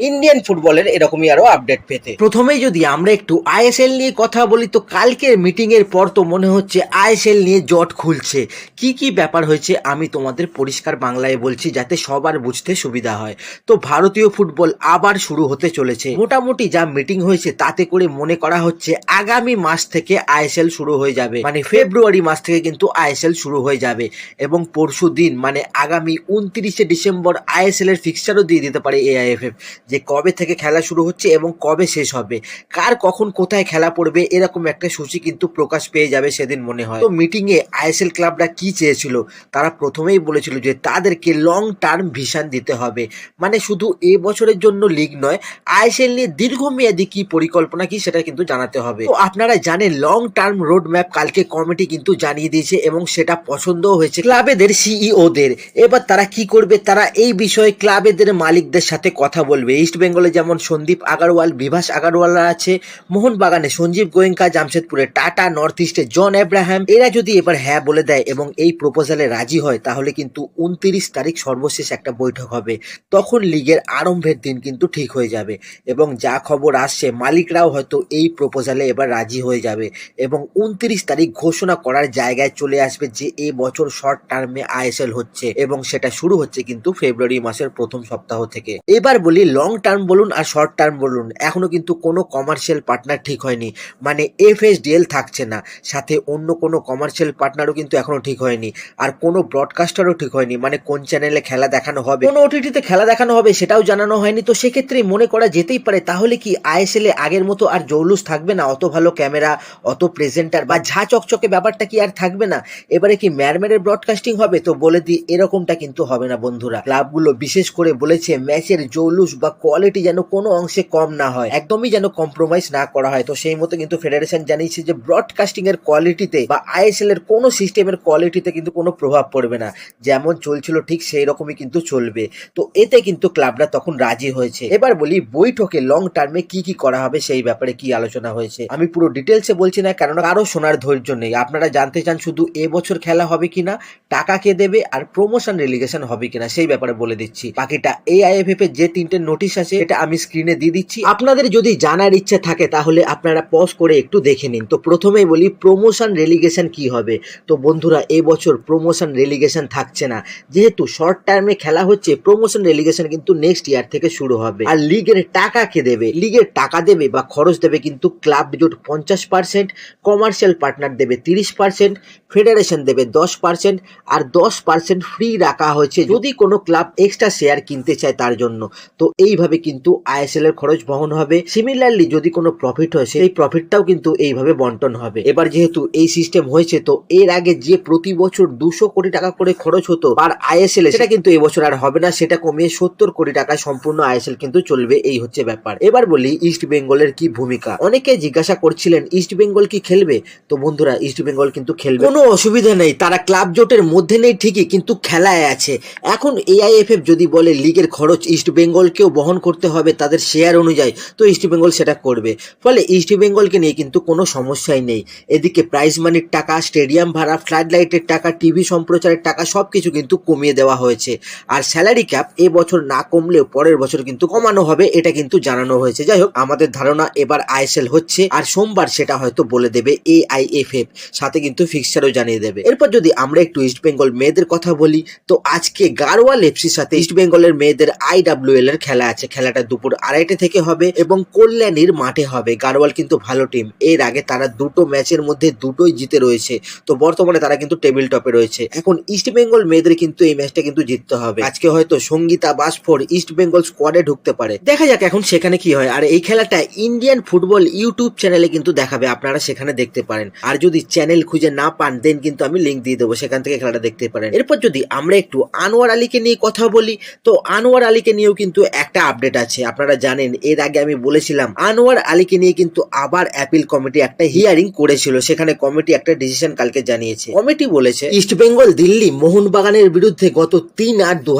Indian ফুটবলের এরকমই আরও আপডেট পেতে। প্রথমেই যদি আমরা একটু আইএসএল নিয়ে কথা বলি, তো কালকের মিটিং এর পর তো মনে হচ্ছে আইএসএল নিয়ে জট খুলছে। কি কি ব্যাপার হয়েছে আমি তোমাদের পরিষ্কার বাংলায় বলছি, যাতে সবার বুঝতে সুবিধা হয়। তো ভারতীয় ফুটবল আবার শুরু হতে চলেছে। মোটামুটি যা মিটিং হয়েছে, তাতে করে মনে করা হচ্ছে আগামী মাস থেকে আইএসএল শুরু হয়ে যাবে। মানে ফেব্রুয়ারি মাস থেকে কিন্তু আইএসএল শুরু হয়ে যাবে। এবং পরশু দিন মানে আগামী উনত্রিশে ডিসেম্বর আইএসএল এর ফিক্সচারও দিয়ে দিতে পারে এআইএফএফ যে কবে থেকে খেলা শুরু হচ্ছে এবং কবে শেষ হবে, কার কখন কোথায় খেলা পড়বে, এরকম একটা সূচি কিন্তু প্রকাশ পেয়ে যাবে সেদিন মনে হয়। তো মিটিং এ আইএসএল ক্লাবরা কি চেয়েছিল? তারা প্রথমেই বলেছিল যে তাদেরকে লং টার্ম ভিশন দিতে হবে। মানে শুধু এ বছরের জন্য লিগ নয়, আইএসএল নিয়ে দীর্ঘমেয়াদী কি পরিকল্পনা কি সেটা কিন্তু জানাতে হবে। তো আপনারা জানেন লং টার্ম রোড ম্যাপ কালকে কমিটি কিন্তু জানিয়ে দিয়েছে এবং সেটা পছন্দও হয়েছে ক্লাবেদের সিইওদের এবার তারা কি করবে? তারা এই বিষয়ে ক্লাবেদের মালিকদের সাথে কথা বলবে। ইস্ট বেঙ্গলে যেমন সন্দীপ আগারওয়াল, বিভাস আগারওয়ালরা আছে, মোহনবাগানে সঞ্জীব গোয়েঙ্কা, জামশেদপুরে টাটা নর্থ ইস্টে জন এব্রাহাম এরা যদি এবার হ্যাঁ বলে দেয় এবং এই প্রপোজালে রাজি হয়, তাহলে কিন্তু উনত্রিশ তারিখ সর্বশেষ একটা বৈঠক হবে। তখন লিগের আরম্ভের দিন কিন্তু ঠিক হয়ে যাবে এবং যা খবর আসছে, মালিকরাও হয়তো এই প্রপোজালে এবার রাজি হয়ে যাবে এবং উনত্রিশ তারিখ ঘোষণা করার জায়গায় চলে আসবে যে এই বছর শর্ট টার্মে আইএসএল হচ্ছে এবং সেটা শুরু হচ্ছে কিন্তু ফেব্রুয়ারি মাসের প্রথম সপ্তাহ থেকে। এবার বলি লং টার্ম বলুন আর শর্ট টার্ম বলুন এখনও কিন্তু কোনো কমার্শিয়াল পার্টনার ঠিক হয়নি। মানে এফএসডিএল থাকছে না, সাথে অন্য কোনো কমার্শিয়াল পার্টনারও কিন্তু এখনও ঠিক হয়নি, আর কোনো ব্রডকাস্টারও ঠিক হয়নি। মানে কোন চ্যানেলে খেলা দেখানো হবে, কোনো ওটিটিতে খেলা দেখানো হবে সেটাও জানানো হয়নি। তো সেক্ষেত্রে মনে করা যেতেই পারে, তাহলে কি আইএসএল আগের মতো আর জৌলুস থাকবে না? অত ভালো ক্যামেরা অত প্রেজেন্টার বা ঝা চকচকে ব্যাপারটা কি আর থাকবে না? এবারে কি ম্যারমেরের ব্রডকাস্টিং হবে? তো বলে দিই, এরকমটা কিন্তু হবে না বন্ধুরা। ক্লাবগুলো বিশেষ করে বলেছে, ম্যাচের জৌলুস বা কোয়ালিটি যেন কোনো অংশে কম না হয়, একদমই যেন কম্প্রোমাইজ না করা হয়। তো সেই মতো কিন্তু ফেডারেশন জানিয়েছে যে ব্রডকাস্টিং এর কোয়ালিটিতে বা আইএসএল এর কোনো সিস্টেমের কোয়ালিটিতে কিন্তু কোনো প্রভাব পড়বে না। যেমন চলছিল ঠিক সেই রকমই কিন্তু চলবে। তো এতে কিন্তু ক্লাবরা তখন রাজি হয়েছে। এবার বলি বৈঠকে লং টার্মে কি কি করা হবে সেই ব্যাপারে কি আলোচনা হয়েছে? আমি পুরো ডিটেলসে বলছি না কারণ কারও শোনার ধৈর্য নেই। আপনারা জানতে চান শুধু এবছর খেলা হবে কিনা, টাকা কে দেবে, আর প্রমোশন রিলিগেশন হবে কিনা, সেই ব্যাপারে বলে দিচ্ছি। বাকিটা এআইএফএফ এর যে তিনটে নোটিশ আছে এটা আমি স্ক্রিনে দিয়ে দিচ্ছি। আপনাদের যদি জানার ইচ্ছা থাকে, তাহলে আপনারা পজ করে একটু দেখে নিন। তো প্রথমেই বলি প্রমোশন রেলিগেশন কি হবে? তো বন্ধুরা এই বছর প্রমোশন রেলিগেশন থাকছে না। যেহেতু শর্ট টার্মে খেলা হচ্ছে প্রমোশন রেলিগেশন কিন্তু নেক্সট ইয়ার থেকে শুরু হবে। আর লিগের টাকা কে দেবে? লিগের টাকা দেবে বা খরচ দেবে কিন্তু ক্লাব জোট পঞ্চাশ পার্সেন্ট কমার্শিয়াল পার্টনার দেবে তিরিশ পার্সেন্ট ফেডারেশন দেবে দশ পার্সেন্ট আর দশ পার্সেন্ট ফ্রি রাখা হয়েছে যদি কোনো ক্লাব এক্সট্রা শেয়ার কিনতে চায় তার জন্য। তো এইভাবে কিন্তু আইএসএল এর খরচ বহন হবে। সিমিলারলি যদি কোনো প্রফিট হয়, সেই প্রফিটটাও কিন্তু এইভাবে বন্টন হবে। এবার যেহেতু এই সিস্টেম হয়েছে, তো এর আগে যে প্রতি বছর দুশো কোটি টাকা করে খরচ হতো আর আইএসএল সেটা কিন্তু এবছর আর হবে না। সেটা কমিয়ে সত্তর কোটি টাকায় সম্পূর্ণ আইএসএল কিন্তু চলবে। এই হচ্ছে ব্যাপার। এবার বলি ইস্ট বেঙ্গলের কি ভূমিকা? অনেকে জিজ্ঞাসা করছিলেন ইস্ট বেঙ্গল কি খেলবে? তো বন্ধুরা ইস্ট বেঙ্গল কিন্তু খেলবে। কোনো অসুবিধা নেই। তারা ক্লাব জোটের মধ্যে নেই ঠিকই, কিন্তু খেলায় আছে। এখন এআইএফএফ যদি বলে লিগের খরচ ইস্ট বেঙ্গলকেও বহন করতে হবে তাদের শেয়ার অনুযায়ী, তো ইস্ট বেঙ্গল সেটা করবে। ফলে ইস্ট বেঙ্গলকে নিয়ে কিন্তু কোনো সমস্যাই নেই। এদিকে প্রাইজ মানির টাকা স্টেডিয়াম ভাড়া ফ্লাড লাইটের টাকা টিভি সম্প্রচারের টাকা সব কিছু কিন্তু কমিয়ে দেওয়া হয়েছে। আর স্যালারি ক্যাপ এ বছর না কমলেও পরের বছর কিন্তু কমানো হবে, এটা কিন্তু জানানো হয়েছে। যাই হোক, আমাদের ধারণা এবার আইএসএল হচ্ছে, আর সোমবার সেটা হয়তো বলে দেবে এআইএফএফ সাথে কিন্তু ফিক্সচারও জানিয়ে দেবে। এরপর যদি আমরা একটু ইস্ট বেঙ্গল মেয়েদের কথা বলি, তো আজকে গারোয়াল এফসির সাথে ইস্ট বেঙ্গলের মেয়েদের আইডাব্লিউএল এর খেলা আছে। খেলাটা দুপুর আড়াইটে থেকে হবে এবং কল্যাণীর মাঠে হবে। গারোয়াল কিন্তু ভালো টিম এর আগে তারা দুটো ম্যাচের মধ্যে দুটোই জিতে রয়েছে। তো বর্তমানে তারা কিন্তু টেবিল টপে রয়েছে। এখন ইস্ট বেঙ্গল মেয়েদের কিন্তু এই ম্যাচটা কিন্তু জিততে হবে। আজকে হয়তো সঙ্গীতা বাসফোর ইস্ট বেঙ্গল স্কোয়াডে ঢুকতে পারে। দেখা যাক এখন সেখানে কি হয়। আর এই খেলাটা ইন্ডিয়ান ফুটবল ইউটিউব চ্যানেলে কিন্তু দেখাবে। আপনারা সেখানে দেখতে পারেন। আর যদি চ্যানেল খুঁজে না পান দেন কিন্তু আমি লিঙ্ক দিয়ে দেবো। সেখান থেকে খেলাটা দেখতে পারেন। এরপর যদি আমরা একটু আনোয়ার আলীকে নিয়ে কথা বলি, তো আনোয়ার আলীকে নিয়েও কিন্তু এক একটা আপডেট আছে, আপনারা জানেন। এর আগে আমি বলেছিলাম, আনোয়ার আলীকে নিয়ে কিন্তু আবার অ্যাপিল কমিটি একটা হিয়ারিং করেছিল, সেখানে কমিটি একটা ডিসিশন কালকে জানিয়েছে। কমিটি বলেছে ইস্ট বেঙ্গল দিল্লি মোহনবাগানের বিরুদ্ধে গত তিন আট দু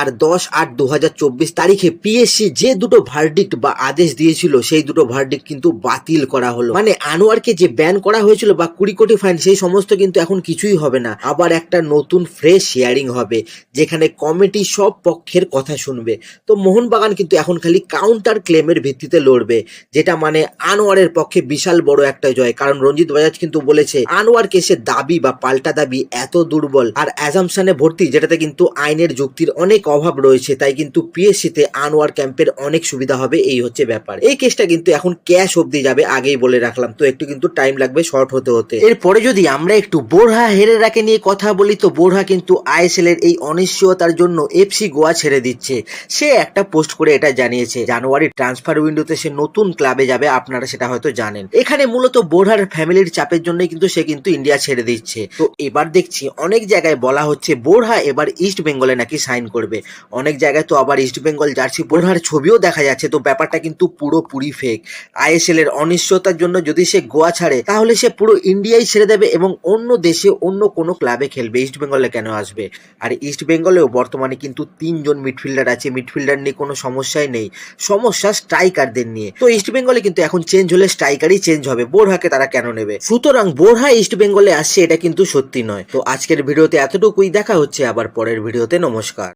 আর দশ আট দু তারিখে পিএসসি যে দুটো ভার্ডিক্ট বা আদেশ দিয়েছিল, সেই দুটো ভার্ডিক্ট কিন্তু বাতিল করা হলো। মানে আনোয়ারকে যে ব্যান করা হয়েছিল বা কুড়ি কোটি ফাইন সেই সমস্ত কিন্তু এখন কিছুই হবে না। আবার একটা নতুন ফ্রেশ হিয়ারিং হবে, যেখানে কমিটি সব পক্ষের কথা শুনবে। তো মোহনবাগান কিন্তু এখন খালি কাউন্টার ক্লেমের ভিত্তিতে লড়বে, যেটা মানে আনোয়ারের পক্ষে বিশাল বড় একটা জয়। কারণ রঞ্জিত বাজাজ কিন্তু বলেছে আনোয়ার কেসের দাবি বা পাল্টা দাবি এত দুর্বল আর অ্যাজামশনে ভর্তি, যেটাতে কিন্তু আইনের যুক্তির অনেক অভাব রয়েছে, তাই কিন্তু পিএসসিতে আনোয়ার ক্যাম্পের অনেক সুবিধা হবে, এই হচ্ছে ব্যাপার। এই কেসটা কিন্তু এখন ক্যাশ অবধি যাবে, আগেই বলে রাখলাম। তো একটু কিন্তু টাইম লাগবে শর্ট হতে হতে। এরপরে যদি আমরা একটু বোরহা হেরেরাকে নিয়ে কথা বলি, তো বোরহা কিন্তু আইএসএল এর এই অনিশ্চয়তার জন্য এফসি গোয়া ছেড়ে দিচ্ছে। সে একটা পোস্ট করে এটা জানিয়েছে। জানুয়ারি ট্রান্সফার উইন্ডোতে সে নতুন ক্লাবে যাবে, আপনারা সেটা হয়তো জানেন। এখানে মূলত বোরহার ফ্যামিলির চাপের জন্যই কিন্তু সে কিন্তু ইন্ডিয়া ছেড়ে দিচ্ছে। তো এবার দেখছি অনেক জায়গায় বলা হচ্ছে বোরহা এবার ইস্ট বেঙ্গলে নাকি সাইন করবে। অনেক জায়গায় তো আবার ইস্ট বেঙ্গল জার্সি বোরহার ছবিও দেখা যাচ্ছে। তো ব্যাপারটা কিন্তু পুরোপুরি ফেক আইএসএল এর অনিশ্চয়তার জন্য যদি সে গোয়া ছাড়ে, তাহলে সে পুরো ইন্ডিয়াই ছেড়ে দেবে এবং অন্য দেশে অন্য কোনো ক্লাবে খেলবে। ইস্ট বেঙ্গলে কেন আসবে? আর ইস্ট বেঙ্গলেও বর্তমানে কিন্তু তিনজন মিডফিল্ডার আছে। মিডফিল্ডার নিয়ে কোনো সমস্যাই নেই। সমস্যা স্ট্রাইকারদের নিয়ে। তো ইস্ট বেঙ্গলে কিন্তু এখন চেঞ্জ হলে স্ট্রাইকারই চেঞ্জ হবে। বোরহাকে তারা কেন নেবে? সুতরাং বোরহা ইস্ট বেঙ্গলে আসছে, এটা কিন্তু সত্যি নয়। তো আজকের ভিডিওতে এতটুকুই। দেখা হচ্ছে আবার পরের ভিডিওতে। নমস্কার।